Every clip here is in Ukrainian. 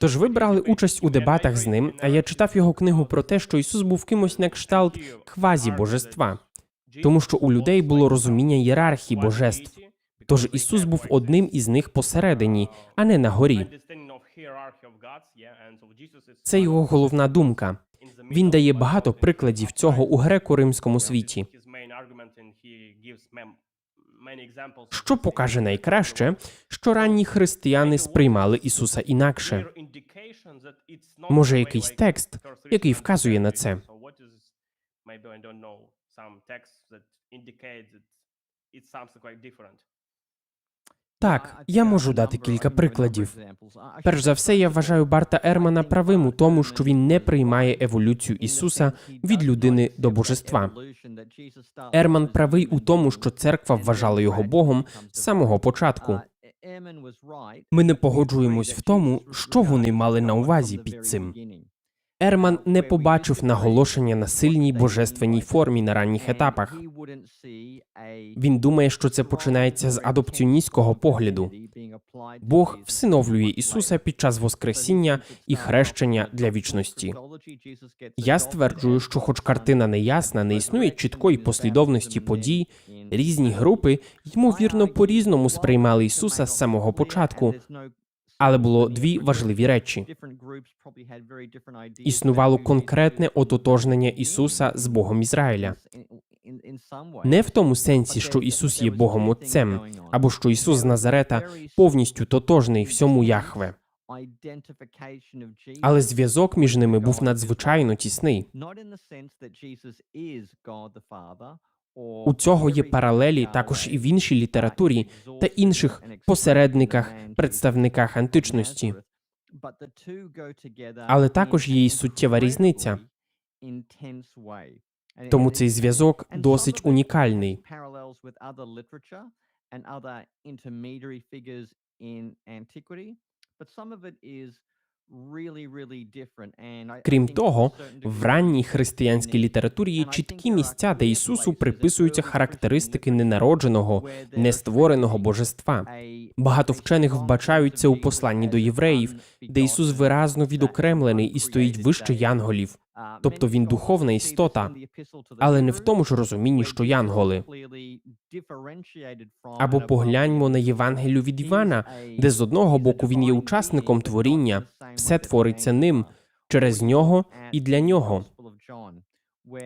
Тож ви брали участь у дебатах з ним, а я читав його книгу про те, що Ісус був кимось на кшталт квазі-божества, тому що у людей було розуміння ієрархії божеств. Тож Ісус був одним із них посередині, а не на горі. Це його головна думка. Він дає багато прикладів цього у греко-римському світі. Що покаже найкраще, що ранні християни сприймали Ісуса інакше. Може, якийсь текст, який вказує на це. Так, я можу дати кілька прикладів. Перш за все, я вважаю Барта Ермана правим у тому, що він не приймає еволюцію Ісуса від людини до божества. Ерман правий у тому, що церква вважала його Богом з самого початку. Ми не погоджуємось в тому, що вони мали на увазі під цим. Ерман не побачив наголошення на сильній божественній формі на ранніх етапах. Він думає, що це починається з адопціоністського погляду. Бог всиновлює Ісуса під час Воскресіння і хрещення для вічності. Я стверджую, що, хоч картина не ясна, не існує чіткої послідовності подій, різні групи ймовірно по-різному сприймали Ісуса з самого початку, але було дві важливі речі: існувало конкретне ототожнення Ісуса з Богом Ізраїля. Не в тому сенсі, що Ісус є Богом Отцем, або що Ісус з Назарета повністю тотожний всьому Яхве. Але зв'язок між ними був надзвичайно тісний. У цього є паралелі також і в іншій літературі та інших посередниках, представниках античності. Але також є і суттєва різниця. Тому цей зв'язок досить унікальний. Крім того, в ранній християнській літературі є чіткі місця, де Ісусу приписуються характеристики ненародженого, нествореного божества. Багато вчених вбачають це у посланні до євреїв, де Ісус виразно відокремлений і стоїть вище янголів, тобто він духовна істота, але не в тому ж розумінні, що янголи. Або погляньмо на Євангелію від Івана, де з одного боку він є учасником творіння, все твориться ним, через нього і для нього.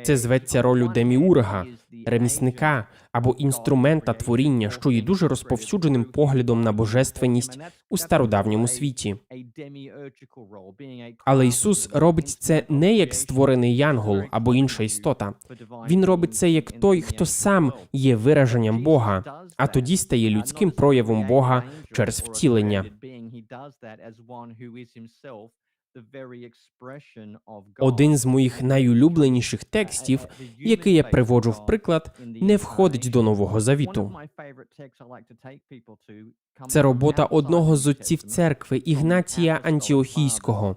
Це зветься ролю деміурга, ремісника або інструмента творіння, що є дуже розповсюдженим поглядом на божественність у стародавньому світі. Але Ісус робить це не як створений янгол або інша істота. Він робить це як той, хто сам є вираженням Бога, а тоді стає людським проявом Бога через втілення. Один з моїх найулюбленіших текстів, який я приводжу в приклад, не входить до нового завіту. Це робота одного з отців церкви Ігнатія Антіохійського.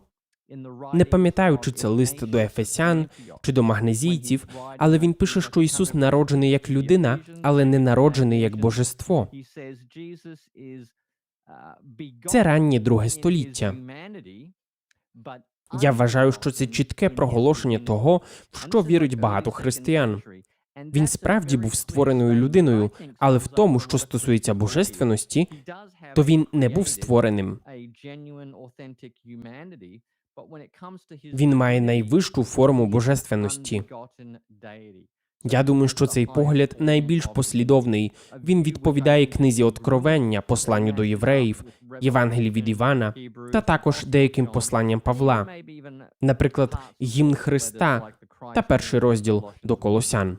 Не пам'ятаю, чи це лист до Ефесян чи до магнезійців, але він пише, що Ісус народжений як людина, але не народжений як божество. Це раннє друге століття. Я вважаю, що це чітке проголошення того, в що вірить багато християн. Він справді був створеною людиною, але в тому, що стосується божественності, то він не був створеним. Він має найвищу форму божественності. Я думаю, що цей погляд найбільш послідовний. Він відповідає книзі Откровення, посланню до євреїв, Євангелії від Івана та також деяким посланням Павла, наприклад, гімн Христа та перший розділ до Колосян.